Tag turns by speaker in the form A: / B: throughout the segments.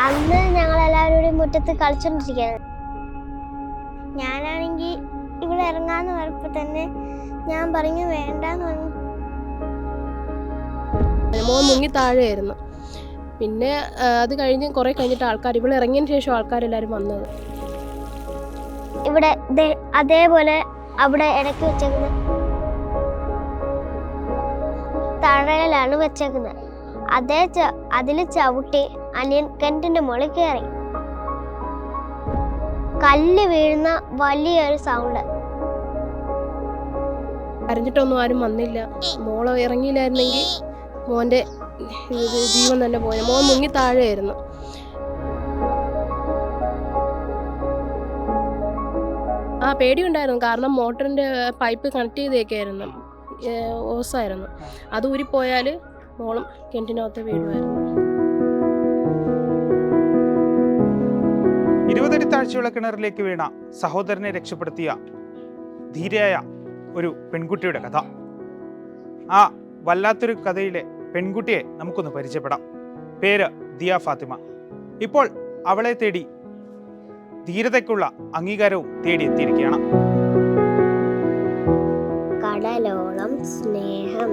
A: അന്ന് ഞങ്ങൾ എല്ലാവരും കൂടി മുറ്റത്ത് കളിച്ചോണ്ടിരിക്കുകയാണ് ഞാനാണെങ്കിൽ ഇവിടെ ഇറങ്ങാന്ന് പറഞ്ഞപ്പോ തന്നെ ഞാൻ പറഞ്ഞു വേണ്ടെന്ന് പറഞ്ഞു.
B: മോൻ മുങ്ങി താഴെയായിരുന്നു. പിന്നെ അത് കഴിഞ്ഞ് കുറേ കഴിഞ്ഞിട്ട് ആൾക്കാർ ഇവിടെ ഇറങ്ങിയതിന് ശേഷം ആൾക്കാരെല്ലാവരും വന്നത്.
A: ഇവിടെ അതേപോലെ അവിടെ ഇടയ്ക്ക് വെച്ചേക്കുന്നത് തഴയിലാണ് വെച്ചേക്കുന്നത് അതേ അതിൽ അതിൽ ചവിട്ടി അനിയൻ കെന്റിന്റെ മുകളിൽ കയറി. കല്ല് വീഴുന്ന വലിയൊരു സൗണ്ട്
B: കരഞ്ഞിട്ടൊന്നും ആരും വന്നില്ല. മോൾ ഇറങ്ങിയില്ലായിരുന്നെങ്കിൽ ഇത് ജീവൻ തന്നെ പോയ മോൻ മുങ്ങി താഴെയായിരുന്നു. ആ പേടി ഉണ്ടായിരുന്നു കാരണം മോട്ടറിന്റെ പൈപ്പ് കണക്ട് ചെയ്തേക്കായിരുന്നു. ഓസായിരുന്നു. അത് ഊരിപ്പോയാൽ മോളും കിണറ്റിനകത്ത് വീഴുമായിരുന്നു
C: താഴ്ചയുള്ള കിണറിലേക്ക് വീണ സഹോദരനെ രക്ഷപ്പെടുത്തിയ ധീരയായ ഒരു പെൺകുട്ടിയുടെ കഥ. ആ വല്ലാത്തൊരു കഥയിലെ പെൺകുട്ടിയെ നമുക്കൊന്ന് പരിചയപ്പെടാം. പേര് ദിയ ഫാത്തിമ. ഇപ്പോൾ അവളെ തേടി ധീരതയ്ക്കുള്ള അംഗീകാരവും തേടിയെത്തിയിരിക്കുകയാണ്
A: കടലോളം സ്നേഹം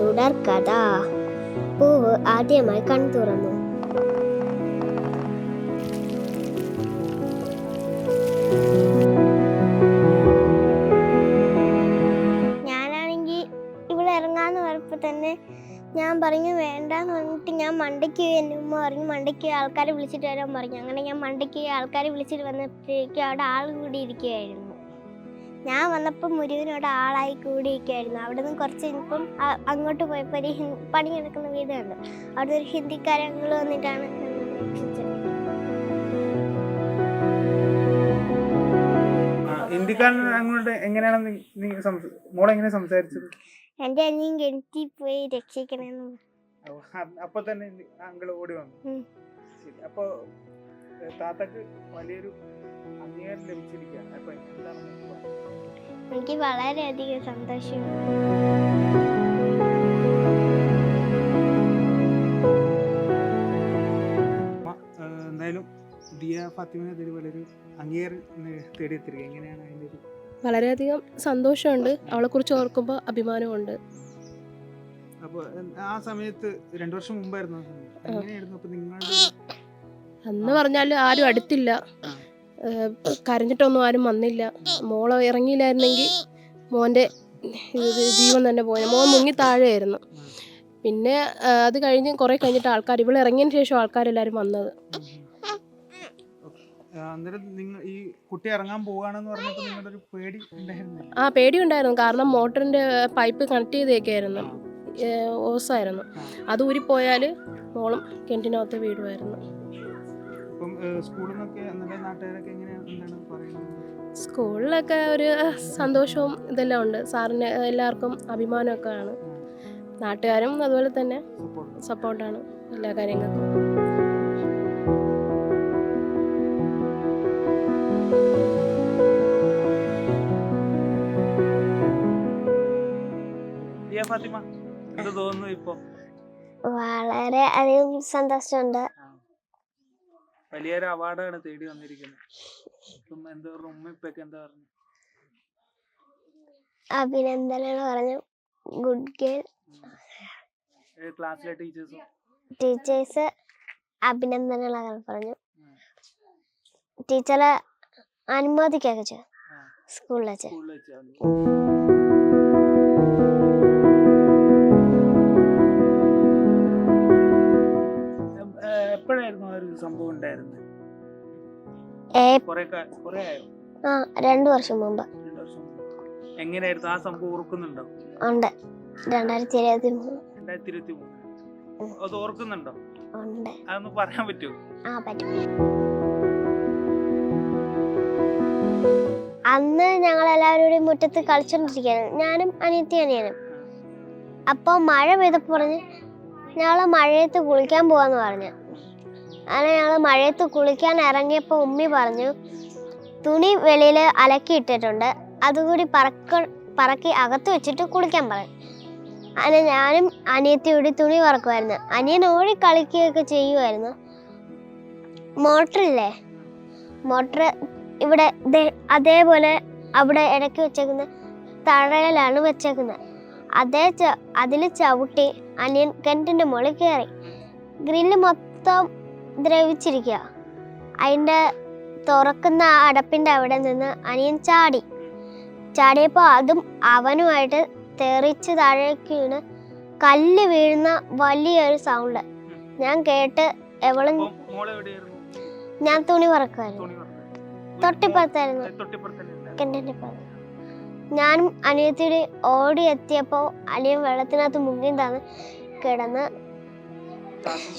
A: തുടർക്കഥ പൂവ് ആദ്യമായി കൺ തുറന്നു. ഞാൻ പറഞ്ഞു വേണ്ടാന്ന് പറഞ്ഞിട്ട് ഞാൻ മണ്ടയ്ക്ക് എന്റെ ഉമ്മ പറഞ്ഞു മണ്ടയ്ക്ക് ആൾക്കാരെ വിളിച്ചിട്ട് വരാൻ പറഞ്ഞു. അങ്ങനെ ഞാൻ മണ്ടയ്ക്ക് ആൾക്കാരെ വിളിച്ചിട്ട് വന്നപ്പോഴേക്കും അവിടെ ആൾ കൂടി ഇരിക്കുകയായിരുന്നു ഞാൻ വന്നപ്പോൾ മുരുകനോട് ആളായി കൂടിയിരിക്കുകയായിരുന്നു അവിടെ നിന്ന് കുറച്ച് കഴിഞ്ഞപ്പം അങ്ങോട്ട് പോയപ്പോൾ ഒരു പണി നടക്കുന്ന വീട് കണ്ടു അവിടെ ഒരു ഹിന്ദിക്കാരങ്ങൾ വന്നിട്ടാണ് രക്ഷിച്ചത്
C: ഹിന്ദിക്കാരൻ അങ്ങോട്ട് എങ്ങനെയാണ് മോളെങ്ങനെ സംസാരിച്ചത്?
A: എന്റെ അനിയൻ കിണറ്റിൽ പോയി രക്ഷിക്കണെന്ന്
C: അപ്പൊ തന്നെ അങ്കിൾ ഓടി വന്നു. ശരി അപ്പൊ താത്തക്ക് വലിയൊരു അംഗീകാരം ലഭിച്ചിരിക്കുകയാണ്. അപ്പൊ എന്താണ്?
A: എനിക്ക് വളരെയധികം
C: സന്തോഷം. എന്തായാലും ദിയ ഫാത്തിമിനെ തേടി വളരെ അംഗീകാരം തേടിയെത്തിരിക്കുക എങ്ങനെയാണ് അതിന്റെ ഒരു
B: വളരെയധികം സന്തോഷമുണ്ട്. അവളെക്കുറിച്ച് ഓർക്കുമ്പോൾ അഭിമാനമുണ്ട്
C: അപ്പോൾ ആ സമയത്ത് രണ്ടു വർഷം മുമ്പായിരുന്നു.
B: അന്ന് പറഞ്ഞാൽ ആരും അടുത്തില്ല. കരഞ്ഞിട്ടൊന്നും ആരും വന്നില്ല. മോൾ ഇറങ്ങിയില്ലായിരുന്നെങ്കിൽ മോന്റെ ജീവൻ തന്നെ പോയ. മോൻ മുങ്ങി താഴെയായിരുന്നു. പിന്നെ അത് കഴിഞ്ഞ് കുറേ കഴിഞ്ഞിട്ട് ആൾക്കാർ ഇവിടെ ഇറങ്ങിയതിന് ശേഷം ആൾക്കാരെല്ലാവരും വന്നത്.
C: അന്നേരം നിങ്ങൾ ഈ കുട്ടി ഇറങ്ങാൻ പോവുകയാണെന്ന് പറഞ്ഞപ്പോൾ നിങ്ങളുടെ ഒരു പേടി ഉണ്ടായിരുന്നു
B: ആ പേടിയുണ്ടായിരുന്നു. കാരണം മോട്ടറിന്റെ പൈപ്പ് കണക്ട് ചെയ്തേക്കായിരുന്നു. ഓസായിരുന്നു. അത് ഊരിപ്പോയാൽ മോളും കിണറ്റിനകത്ത് വീടുമായിരുന്നു
C: ഇപ്പം സ്കൂളിൽ നിന്നൊക്കെ അന്നേരം നാട്ടുകാരൊക്കെ എങ്ങനെയാണ് എന്താണ് പറയുന്നത്?
B: സ്കൂളിലൊക്കെ ഒരു സന്തോഷവും ഇതെല്ലാം ഉണ്ട്. സാറിന് എല്ലാവർക്കും അഭിമാനമൊക്കെ ആണ് നാട്ടുകാരും അതുപോലെ തന്നെ
C: സപ്പോർട്ട്.
B: സപ്പോർട്ടാണ് എല്ലാ കാര്യങ്ങൾക്കും.
C: ഫാത്തിമ? എന്ത് തോന്നുന്നു ഇപ്പൊ?
A: വളരെ അധികം സന്തോഷമുണ്ട്.
C: വലിയൊരു അവാർഡാണ് തേടി വന്നിരിക്കുന്നത്. ഇപ്പം എന്താ പറഞ്ഞു ഉമ്മ ഇപ്പൊക്കെ എന്താ പറഞ്ഞു?
A: അഭിനന്ദനങ്ങൾ പറഞ്ഞു. ഗുഡ് ഗേൾ
C: ക്ലാസ്സിലെ ടീച്ചേഴ്സും?
A: ടീച്ചേഴ്സ് അഭിനന്ദനങ്ങൾ പറഞ്ഞു. ടീച്ചറെ അനുമോദിക്കൊക്കെ ചെയ്തു. സ്കൂളിൽ വെച്ച്.
C: എപ്പോഴായിരുന്നു ആ ഒരു സംഭവം ഉണ്ടായിരുന്നത് കുറെ കുറേ ആയോ?
A: ആ രണ്ടു വർഷം മുമ്പ്.
C: രണ്ട് വർഷം മുമ്പ്. എങ്ങനെയായിരുന്നു ആ സംഭവം ഓർക്കുന്നുണ്ടോ?
A: ഉണ്ട്. രണ്ടായിരത്തി ഇരുപത്തി മൂന്ന്.
C: രണ്ടായിരത്തി ഇരുപത്തി മൂന്ന്. അത് ഓർക്കുന്നുണ്ടോ?
A: ഉണ്ട്.
C: അതൊന്ന് പറയാൻ പറ്റുമോ
A: ആ പറ്റും. അന്ന് ഞങ്ങൾ എല്ലാവരും കൂടി മുറ്റത്ത് കളിച്ചോണ്ടിരിക്കുകയാണ് ഞാനും അനിയത്തി അനിയനും. അപ്പോൾ മഴ പെയ്തപ്പോൾ പറഞ്ഞ് ഞങ്ങൾ മഴയത്ത് കുളിക്കാൻ പോവാന്ന് പറഞ്ഞു. അങ്ങനെ ഞങ്ങൾ മഴയത്ത് കുളിക്കാൻ ഇറങ്ങിയപ്പോൾ ഉമ്മി പറഞ്ഞു തുണി വെളിയിൽ അലക്കി ഇട്ടിട്ടുണ്ട്. അതുകൂടി പറക്ക പറക്കി അകത്ത് വെച്ചിട്ട് കുളിക്കാൻ പറഞ്ഞു അങ്ങനെ ഞാനും അനിയത്തി കൂടി തുണി പറക്കുമായിരുന്നു അനിയൻ ഓടി കളിക്കുകയൊക്കെ ചെയ്യുമായിരുന്നു മോട്ടറില്ലേ മോട്ടർ ഇവിടെ അതേപോലെ അവിടെ ഇടയ്ക്ക് വെച്ചേക്കുന്ന തഴയിലാണ് വെച്ചേക്കുന്നത് അതേ ച അതിൽ ചവിട്ടി അനിയൻ കിണറ്റിന്റെ മുകളിൽ കയറി. ഗ്രില്ല് മൊത്തം ദ്രവിച്ചിരിക്കുക. അതിന്റെ തുറക്കുന്ന ആ അടപ്പിന്റെ അവിടെ നിന്ന് അനിയൻ ചാടി. ചാടിയപ്പോൾ അതും അവനുമായിട്ട് തെറിച്ച് താഴേക്ക് വീണ് കല്ല് വീഴുന്ന വലിയൊരു സൗണ്ട് ഞാൻ കേട്ട് എവളും ഞാൻ തുണി പറക്കുമായിരുന്നു. തൊട്ടിപ്പുറത്തായിരുന്നു. കിണറ്റിന്റെ പുറത്ത് ഞാനും അനിയത്തിയുടെ ഓടി എത്തിയപ്പോൾ അനിയൻ വെള്ളത്തിനകത്ത് മുങ്ങി തന്ന് കിടന്ന്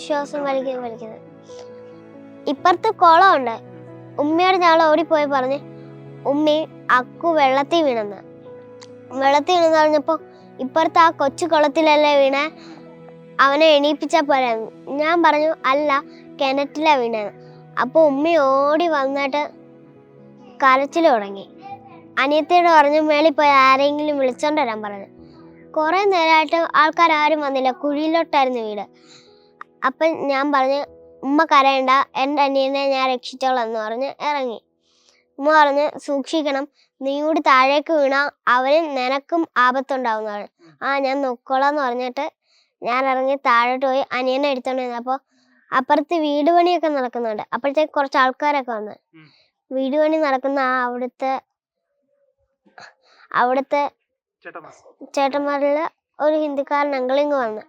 A: ശ്വാസം വലിക്കുന്നത് വലിക്കുന്നത്. ഇപ്പുറത്ത് കുളമുണ്ട്. ഉമ്മയോട് ഞങ്ങൾ ഓടിപ്പോയി പറഞ്ഞ് ഉമ്മി അക്കു വെള്ളത്തിൽ വീണെന്ന്. വെള്ളത്തിൽ വീണെന്ന് പറഞ്ഞപ്പോൾ ഇപ്പുറത്ത് ആ കൊച്ചു കുളത്തിലല്ലേ വീണ? അവനെ എണീപ്പിച്ചാൽ പോരാ. ഞാൻ പറഞ്ഞു അല്ല കിണറ്റിലാണ് വീണത് അപ്പോൾ ഉമ്മി ഓടി വന്നിട്ട് കരച്ചിൽ തുടങ്ങി. അനിയത്തിയോട് പറഞ്ഞു മേളിൽ പോയി ആരെങ്കിലും വിളിച്ചോണ്ട് വരാൻ പറഞ്ഞു. കുറേ നേരമായിട്ട് ആൾക്കാരും വന്നില്ല. കുഴിയിലോട്ടായിരുന്നു വീട്. അപ്പം ഞാൻ പറഞ്ഞു ഉമ്മ കരയണ്ട എന്റെ അനിയനെ ഞാൻ രക്ഷിച്ചോളാം എന്ന് പറഞ്ഞ് ഇറങ്ങി. ഉമ്മ പറഞ്ഞ് സൂക്ഷിക്കണം നീ കൂടി താഴേക്ക് വീണാൽ അവന് നിനക്കും ആപത്തുണ്ടാവുന്നതാണ്. ആ ഞാൻ നോക്കോളാം എന്ന് പറഞ്ഞിട്ട് ഞാൻ ഇറങ്ങി താഴോട്ട് പോയി അനിയനെ എടുത്തോണ്ട് വന്നു. അപ്പോൾ അപ്പുറത്ത് വീട് പണിയൊക്കെ നടക്കുന്നുണ്ട്. അപ്പോഴത്തേക്ക് കുറച്ച് ആൾക്കാരൊക്കെ വന്നു. വീട് പണി നടക്കുന്ന ആ അവിടുത്തെ അവിടുത്തെ ചേട്ടന്മാരിൽ ഒരു ഹിന്ദിക്കാരൻ അങ്കിളിങ് വന്ന്.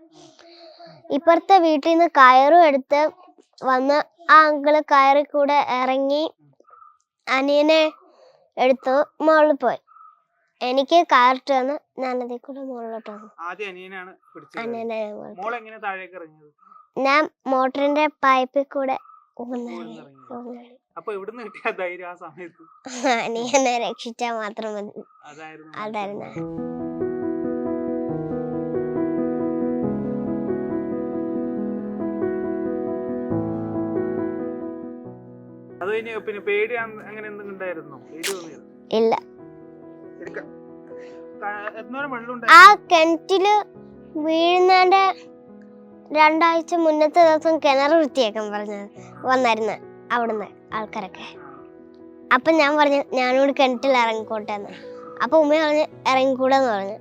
A: ഇപ്പുറത്തെ വീട്ടിൽ നിന്ന് കയറും എടുത്ത് വന്ന് ആ അങ്കിൾ കയറി കൂടെ ഇറങ്ങി അനിയനെ എടുത്തു മുകളിൽ പോയി. എനിക്ക് കയറിട്ട് വന്ന് ഞാൻ അതിൽ കൂടെ മുകളിലോട്ട് വന്നു.
C: ആദ്യം അനിയനാണ് പിടിച്ചത്
A: അനിയനെ.
C: മോൾ എങ്ങനെ താഴേക്ക് ഇറങ്ങിയത്?
A: ഞാൻ മോട്ടറിന്റെ പൈപ്പിൽ കൂടെ ഊന്നറി
C: ഊന്നിറങ്ങി.
A: ഊന്നറി
C: അപ്പൊ എവിടുന്ന് കിട്ടിയ ധൈര്യം ആ സമയത്ത്?
A: അനിയനെ രക്ഷിച്ചാൽ മാത്രം മതി.
C: അതായിരുന്നു. അത് കഴിഞ്ഞ് പിന്നെ പേടി അങ്ങനെ എന്തെങ്കിലും ഉണ്ടായിരുന്നോ? പേടി തോന്നിയത്
A: ഇല്ല.
C: എന്തോരം വെള്ളം
A: ആ കിണറ്റിൽ വീഴുന്നതിന്റെ രണ്ടാഴ്ച മുന്നത്തെ ദിവസം കിണർ വൃത്തിയാക്കാൻ പറഞ്ഞു വന്നായിരുന്നു അവിടുന്ന് ആൾക്കാരൊക്കെ. അപ്പൊ ഞാൻ പറഞ്ഞു ഞാനോട് കിണറ്റിൽ ഇറങ്ങിക്കോട്ടെ എന്ന് അപ്പൊ ഉമ്മ പറഞ്ഞ് ഇറങ്ങിക്കൂടെന്ന് പറഞ്ഞു.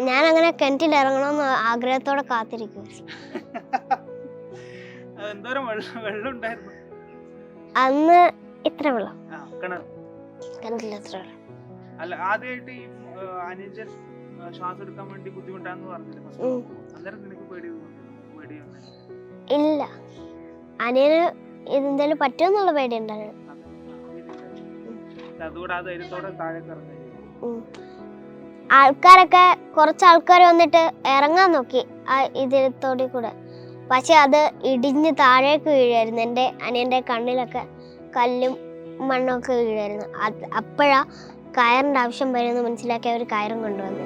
A: ഞാൻ അങ്ങനെ കിണറ്റിൽ ഇറങ്ങണമെന്ന് ആഗ്രഹത്തോടെ
C: കാത്തിരിക്കും എന്തോരം വെള്ളം ഉണ്ടായിരുന്നു?
A: അന്ന് ഇത്ര വെള്ളം
C: ആ കിണർ
A: കിണറ്റിൽ എത്ര വെള്ളം
C: അല്ല ആദ്യമായിട്ട് ഈ ആ, അനുജൻ ആ, ശ്വാസം എടുക്കാൻ വേണ്ടി ബുദ്ധിമുട്ടാന്ന് പറഞ്ഞില്ലേ first?
A: ഉം.
C: അന്നേരം നിനക്ക് പേടി? പേടി
A: ഇല്ല. അനിയന് എന്തായാലും പറ്റുമെന്നുള്ള
C: താഴേക്ക്
A: ആൾക്കാരൊക്കെ കുറച്ച് ആൾക്കാർ വന്നിട്ട് ഇറങ്ങാൻ നോക്കി ആ ഇതിലത്തോടി കൂടെ. പക്ഷെ അത് ഇടിഞ്ഞ് താഴേക്ക് വീഴായിരുന്നു. എന്റെ അനിയന്റെ കണ്ണിലൊക്കെ കല്ലും മണ്ണൊക്കെ വീഴായിരുന്നു. അത് അപ്പോഴാണ് കയറിന്റെ ആവശ്യം വരുമെന്ന് മനസ്സിലാക്കി അവർ കയറും കൊണ്ടുവന്നു